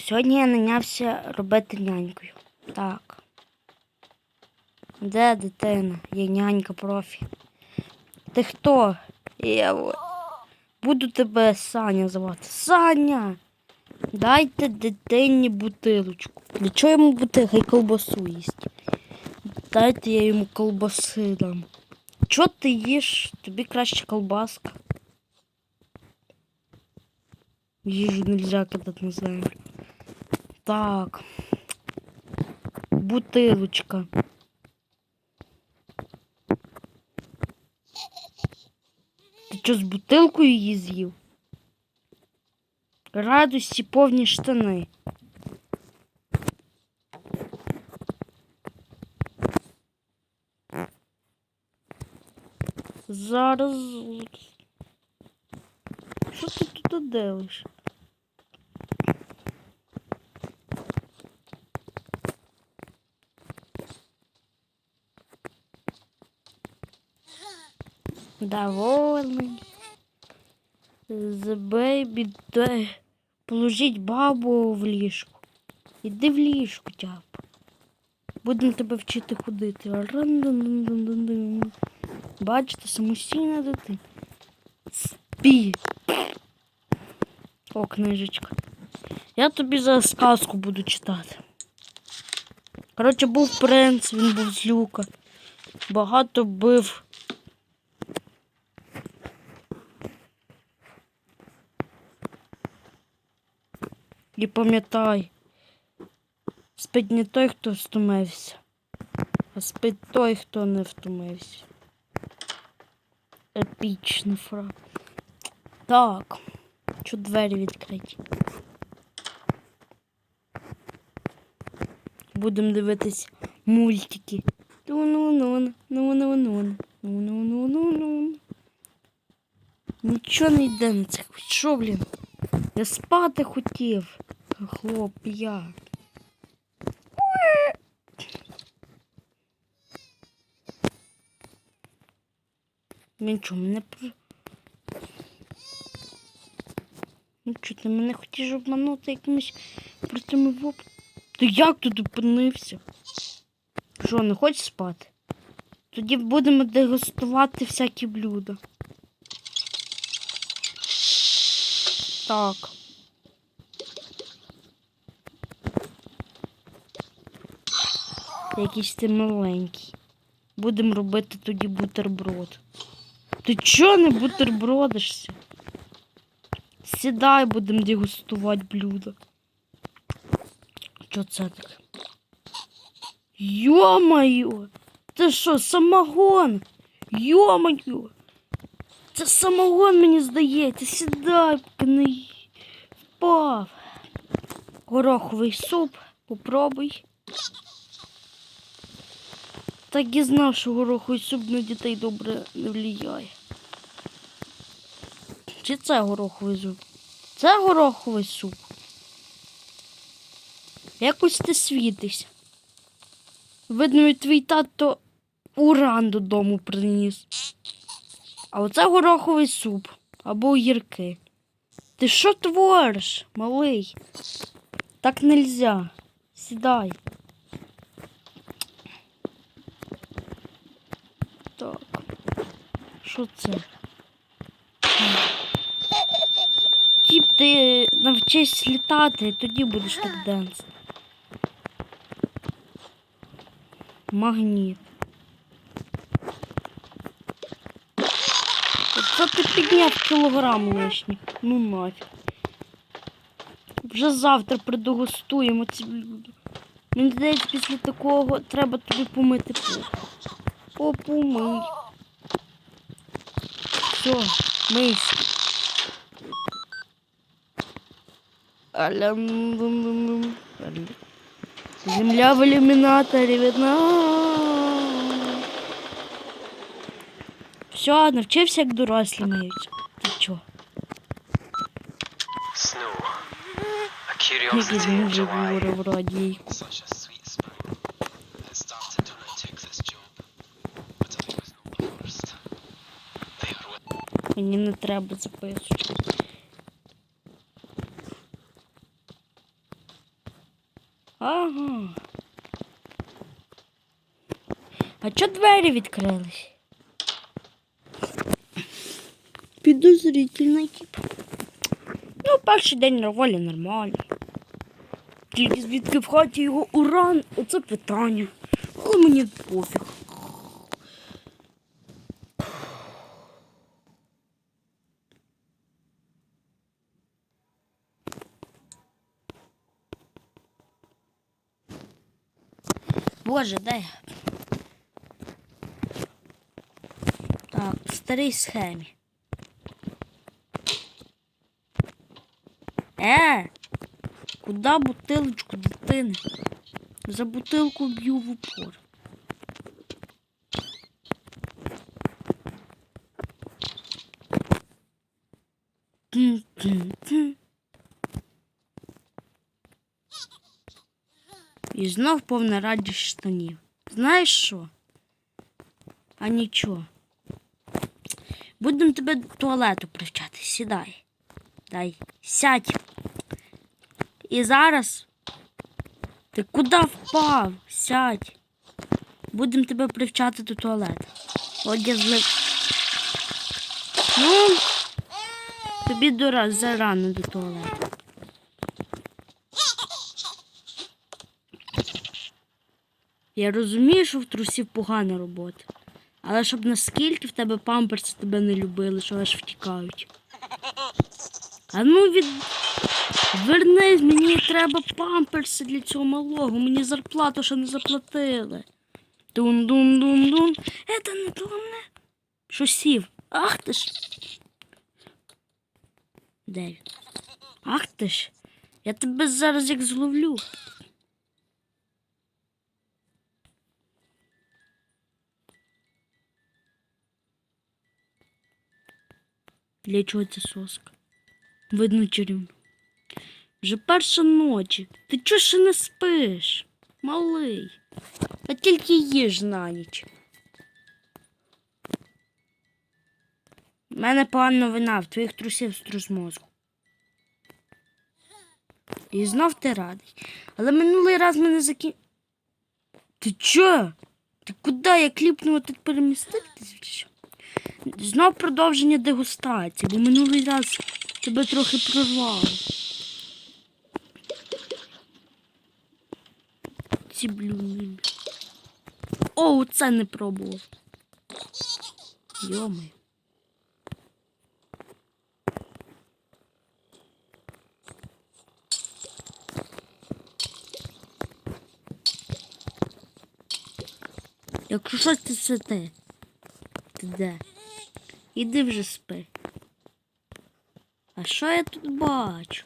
Сьогодні я нанявся робити нянькою. Так. Де дитина? Є нянька профі. Ти хто? Я буду тебе Саня звати. Саня! Дайте дитині бутилочку. Для чого йому бути? Хай колбасу їсть. Дайте я йому колбаси дам. Чого ти їш? Тобі краще колбаска. Їжу нельзя кидати на землю. Так. Бутилочка. Ти що з бутилкою її з'їв? Радості повні штани. Зараз. Що ти тут дивиш? Довольний. The baby day. Положіть бабу в ліжку. Іди в ліжку, тяп. Будемо тебе вчити ходити. Бачите, самостійна дитина. Спі. О, книжечка. Я тобі зараз сказку буду читати. Коротше, був принц, він був злюка. Багато бив. І пам'ятай, спить не той, хто втомився, а спить той, хто не втомився. Епічна фраза. Так, що двері відкриті. Будемо дивитись мультики. Ну-ну-ну, ну-ну-ну, ну-ну-ну-ну. Нічого не йде на це. Що, блін? Я спати хотів. Хлоп, я. Він чого, мене про... Ну чого, ти мене хотів обманути якимось простими воп... Ти як тут опинився? Що, не хочеш спати? Тоді будемо дегустувати всякі блюда. Так. Якийсь ти маленький. Будемо робити тоді бутерброд. Ти чого не бутербродишся? Сідай, будемо дегустувати блюдо. Що це таке? Йо-моє! Це що, самогон? Йо-моє! Це самогон, мені здається. Сідай, поки не впав. Гороховий суп. Попробуй. Так і знав, що гороховий суп на дітей добре не впливає. Чи це гороховий суп? Це гороховий суп. Якось ти світишся. Видно, твій тато уран додому приніс. А оце гороховий суп або огірки. Ти що твориш, малий? Так нельзя. Сідай. Що це? Тіп, ти навчись літати, тоді будеш так денс. Магніт. Це ти підняв кілограм лишніх. Ну нафіг. Вже завтра придегустуємо ці. Мені здається, після такого треба тобі помити пол. Попумий. Все, мийся. Земля в иллюминаторе видна. Все, навчився, як дорослі миють. Ти чо? A Який curiosity з of мужик July. вроді. Мені не треба записувати. Ага. А чо двері відкрились? Підозрительний тип. Ну, перший день на волі нормально. Тільки звідки в хаті його уран, оце питання. Але мені пофіг. Боже, де? Так, в старій схемі. Е, куди бутилочку дитини? За бутилку б'ю в упор. Тин-тин-тин. І знов повна радість штанів. Знаєш що? А нічого. Будемо тебе до туалету привчати. Сідай. Дай. Сядь. І зараз. Ти куди впав? Сядь. Будемо тебе привчати до туалету. От я злив. Ну, тобі дора зарано до туалету. Я розумію, що в трусів погана робота. Але щоб наскільки в тебе памперси тебе не любили, що аж втікають. А ну від. Вернись, мені треба памперси для цього малого. Мені зарплату ще не заплатили. Дун-дун-дун-дун. Це не мене. Що сів? Ах ти ж. Де він? Ах ти ж. Я тебе зараз як зловлю. Для чого ця соска? Видно чарівно. Вже перша ночі. Ти чого ще не спиш? Малий. А тільки їж на ніч. У мене погана новина, в твоїх трусів струс мозку. І знов ти радий. Але минулий раз мене закін... Ти чо? Ти куди я кліпнула тут переміститись? Знов продовження дегустації, бо минулий раз тебе трохи прорвало. Ці блюни. О, це не пробував. Йомай. Якщо щось ти сите, ти де? Іди вже спи. А що я тут бачу?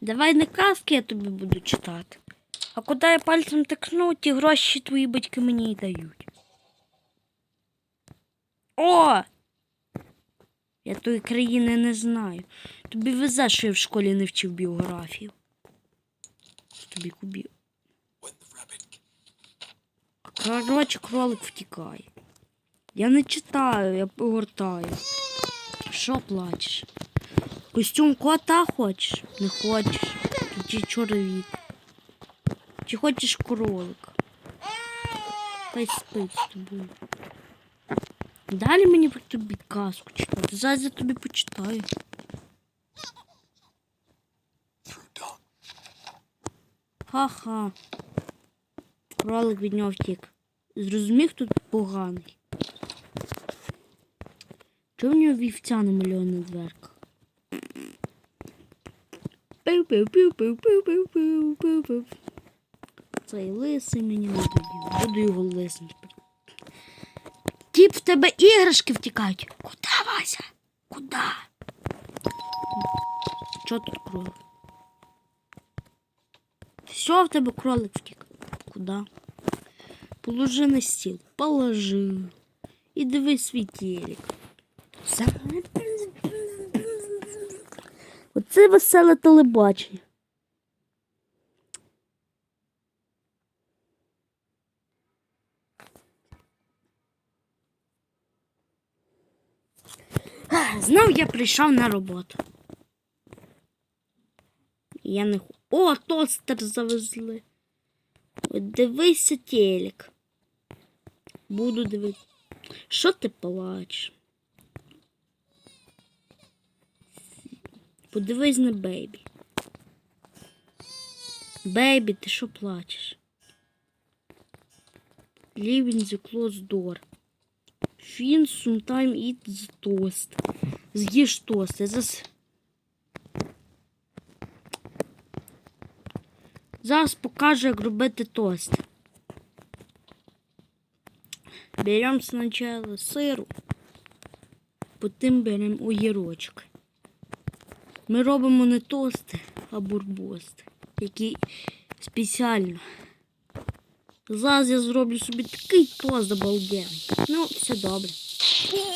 Давай не казки я тобі буду читати. А куди я пальцем тикну, ті гроші твої батьки мені й дають. О! Я тої країни не знаю. Тобі везе, що я в школі не вчив біографію. Тобі кубів. Коротше, кролик втікає. Я не читаю, я погортаю. Що плачеш? Костюм кота хочеш? Не хочеш. Тоді чоровік. Чи хочеш кролик? Хай спить з тобою. Далі мені про тобі казку читати. Зараз я тобі почитаю. Ха-ха. Кролик від нього втік. Зрозумів, тут поганий. Чого в нього вівця на дверках? Пиу-пиу-пиу-пиу-пиу-пиу-пиу-пиу. Цей лисий мені не дає. Буду його тепер. Тіп в тебе іграшки втікають. Куда, Вася? Куда? Чого тут кролик? Все в тебе кролик втік. Куда? Положи на стіл. Положи. І дивись свій телек. Оце веселе телебачення. Знов я прийшов на роботу. Я не. О, тостер завезли. От дивися телек. Буду дивитися. Що ти плачеш? Подивись на бейбі. Бейбі, ти що плачеш? Closed door. Фін sometime eat toast. З'їж тост. Зас... Зараз покажу, як робити тост. Беремо спочатку сиру, потім беремо огірочок. Ми робимо не тости, а бурбости, які спеціально. Зараз я зроблю собі такий тост обалденний. Ну, все добре.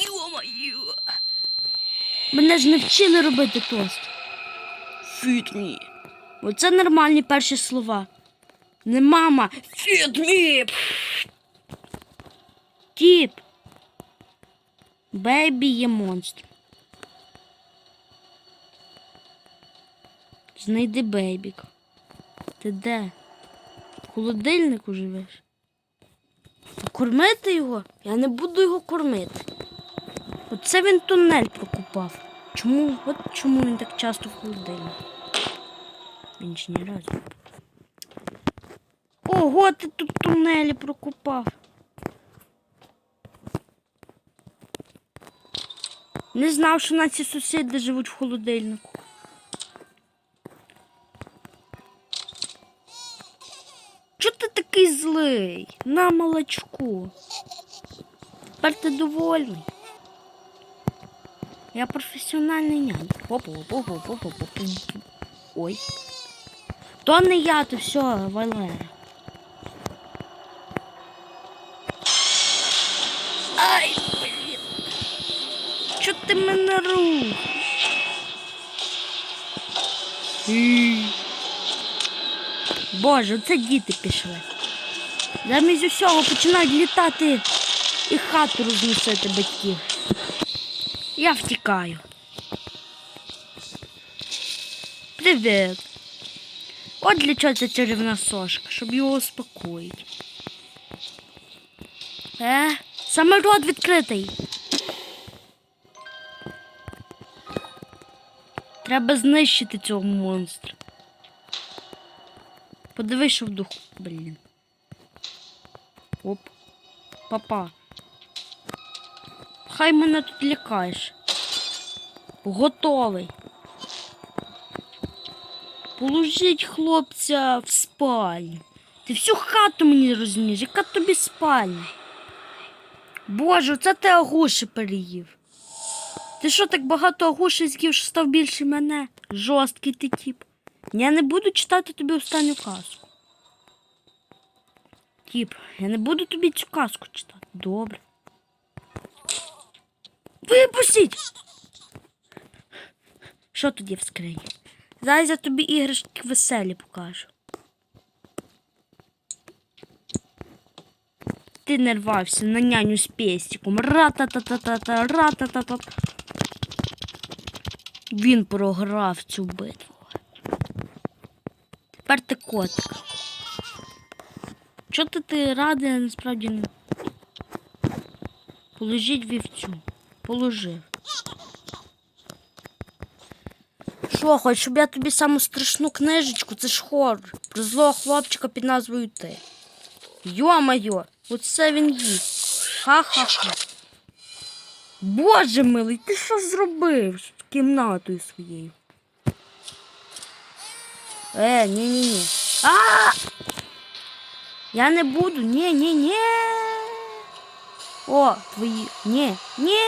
Йо-моє! Мене ж не вчили робити тост. Me. Оце нормальні перші слова. Не мама. Me. Тіп. Бейбі є монстр. Знайди бейбіка. Ти де? Холодильнику живеш? Кормити його? Я не буду його кормити. Оце він тунель прокупав. Чому? От чому він так часто в холодильнику? Він ж ні разу. Ого, ти тут тунелі прокупав. Не знав, що наші сусіди живуть в холодильнику. Чого ти злий? На молочку. Тепер ти довольний. Я професіональний нянь. Оп-оп-оп-оп-оп-оп. Ой. То не я, то все, Валера. Ай, блін. Чо ти мене рухаєш? Боже, це діти пішли. Замість усього починають літати і хату розносити батьків. Я втікаю. Привіт. От для чого ця чарівна сошка, щоб його успокоїти. Е, саме рот відкритий. Треба знищити цього монстра. Подивись, що в духу. Блін. Оп. Папа. Хай мене тут лякаєш. Готовий. Положіть хлопця в спальню. Ти всю хату мені розніж. Яка тобі спальня? Боже, це ти агуші переїв. Ти що так багато агуші з'їв, що став більше мене? Жорсткий ти тіп. Я не буду читати тобі останню казку. Тіп, я не буду тобі цю казку читати. Добре. Випустіть! Що тоді в скрині? Зараз я тобі іграшки веселі покажу. Ти не рвався на няню з пестиком. Ра-та-та-та-та-та, ра-та-та-та. Він програв цю битву. Тепер ти котик. Чого ти, ти а насправді не. Положіть вівцю. Положив. Що, хочеш, щоб я тобі саму страшну книжечку, це ж хоррор. Про злого хлопчика під назвою Ти. Йо-майо, оце він їсть. Ха-ха-ха. Боже милий, ти що зробив з кімнатою своєю? Е, ні-ні-ні. А! Я не буду. Ні, ні, ні. О, твої. Ні, ні.